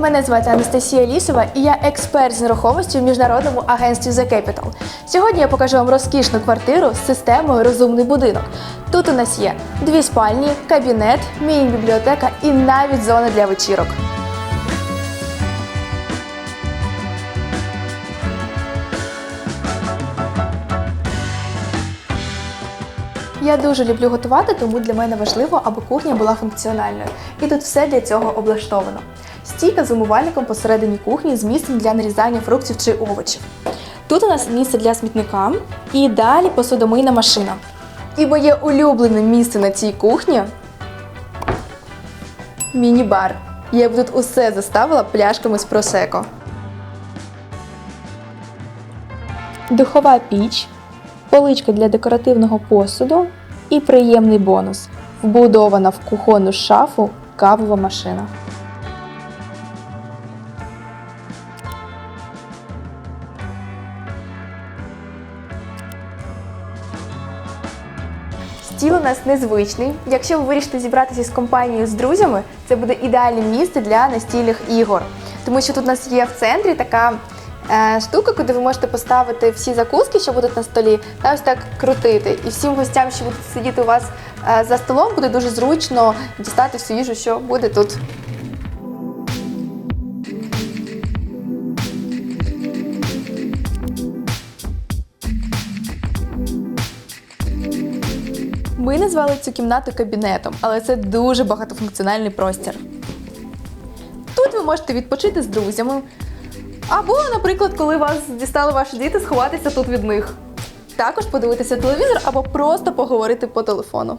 Мене звати Анастасія Лісова і я експерт з нерухомості в міжнародному агентстві The Capital. Сьогодні я покажу вам розкішну квартиру з системою Розумний будинок. Тут у нас є дві спальні, кабінет, міні-бібліотека і навіть зона для вечірок. Я дуже люблю готувати, тому для мене важливо, аби кухня була функціональною. І тут все для цього облаштовано. Стійка з умивальником посередині кухні з місцем для нарізання фруктів чи овочів. Тут у нас місце для смітника і далі посудомийна машина. І моє улюблене місце на цій кухні міні-бар. Я б тут усе заставила пляшками з просеко. Духова піч, поличка для декоративного посуду і приємний бонус вбудована в кухонну шафу кавова машина. Стіл у нас незвичний. Якщо ви вирішите зібратися з компанією з друзями, це буде ідеальне місце для настільних ігор. Тому що тут у нас є в центрі така штука, куди ви можете поставити всі закуски, що будуть на столі, та ось так крутити. І всім гостям, що будуть сидіти у вас е, за столом, буде дуже зручно дістати всю їжу, що буде тут. Ми назвали цю кімнату кабінетом, але це дуже багатофункціональний простір. Тут ви можете відпочити з друзями. Або, наприклад, коли вас дістали ваші діти, сховатися тут від них. Також подивитися телевізор або просто поговорити по телефону.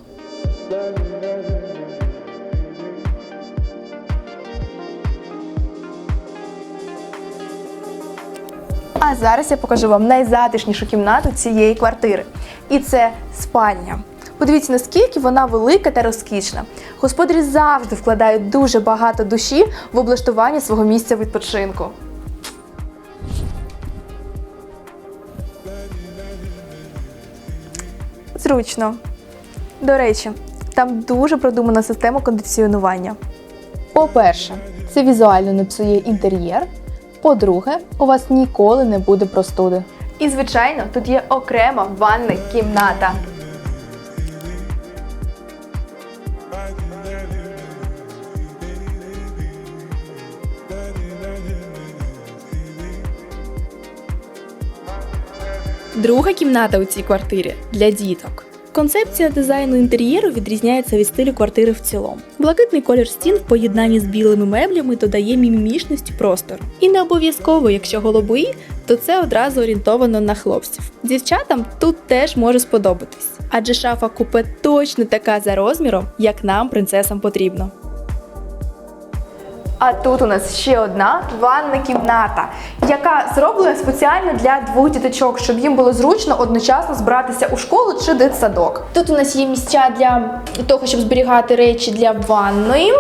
А зараз я покажу вам найзатишнішу кімнату цієї квартири. І це спальня. Подивіться, наскільки вона велика та розкішна. Господарі завжди вкладають дуже багато душі в облаштування свого місця відпочинку. Зручно. До речі, там дуже продумана система кондиціонування. По-перше, це візуально не псує інтер'єр. По-друге, у вас ніколи не буде простуди. І, звичайно, тут є окрема ванна кімната. Друга кімната у цій квартирі для діток. Концепція дизайну інтер'єру відрізняється від стилю квартири в цілому. Блакитний колір стін в поєднанні з білими меблями додає мімімішності простору. І не обов'язково, якщо голубий, то це одразу орієнтовано на хлопців. Дівчатам тут теж може сподобатись, адже шафа купе точно така за розміром, як нам, принцесам, потрібно. А тут у нас ще одна ванна кімната, яка зроблена спеціально для двох діточок, щоб їм було зручно одночасно збиратися у школу чи дитсадок. Тут у нас є місця для того, щоб зберігати речі для ванної.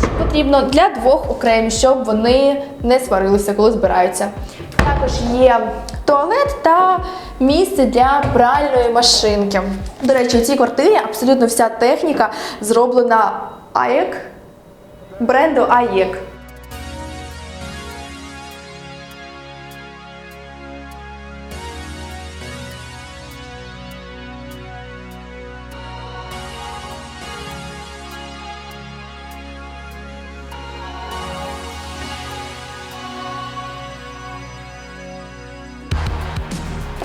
Це потрібно для двох окремі, щоб вони не сварилися, коли збираються. Також є туалет та місце для пральної машинки. До речі, у цій квартирі абсолютно вся техніка зроблена АЕК бренду АЄК.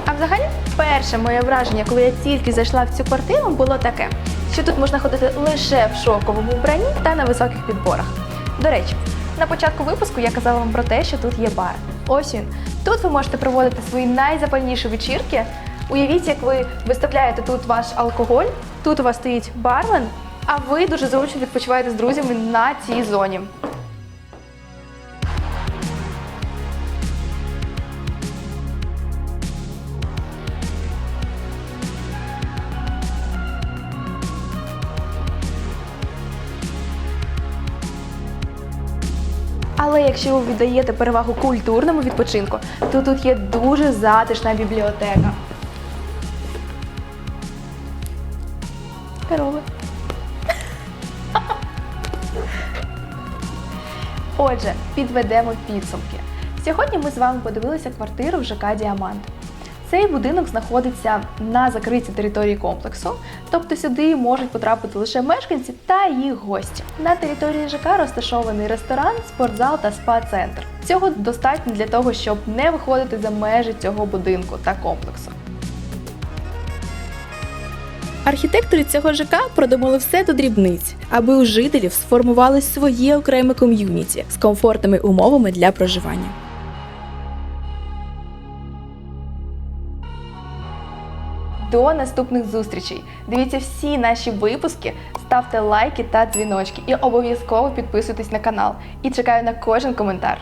А взагалі, перше моє враження, коли я тільки зайшла в цю квартиру, було таке, що тут можна ходити лише в шоковому вбранні та на високих підборах. До речі, на початку випуску я казала вам про те, що тут є бар. Ось він. Тут ви можете проводити свої найзапальніші вечірки. Уявіть, як ви виставляєте тут ваш алкоголь, тут у вас стоїть бармен, а ви дуже зручно відпочиваєте з друзями на цій зоні. Але якщо ви віддаєте перевагу культурному відпочинку, то тут є дуже затишна бібліотека. Корови. Отже, підведемо підсумки. Сьогодні ми з вами подивилися квартиру в ЖК Діамант. Цей будинок знаходиться на закритій території комплексу, тобто сюди можуть потрапити лише мешканці та їх гості. На території ЖК розташований ресторан, спортзал та спа-центр. Цього достатньо для того, щоб не виходити за межі цього будинку та комплексу. Архітектори цього ЖК продумали все до дрібниць, аби у жителів сформувалось своє окреме ком'юніті з комфортними умовами для проживання. До наступних зустрічей! Дивіться всі наші випуски, ставте лайки та дзвіночки і обов'язково підписуйтесь на канал. І чекаю на кожен коментар.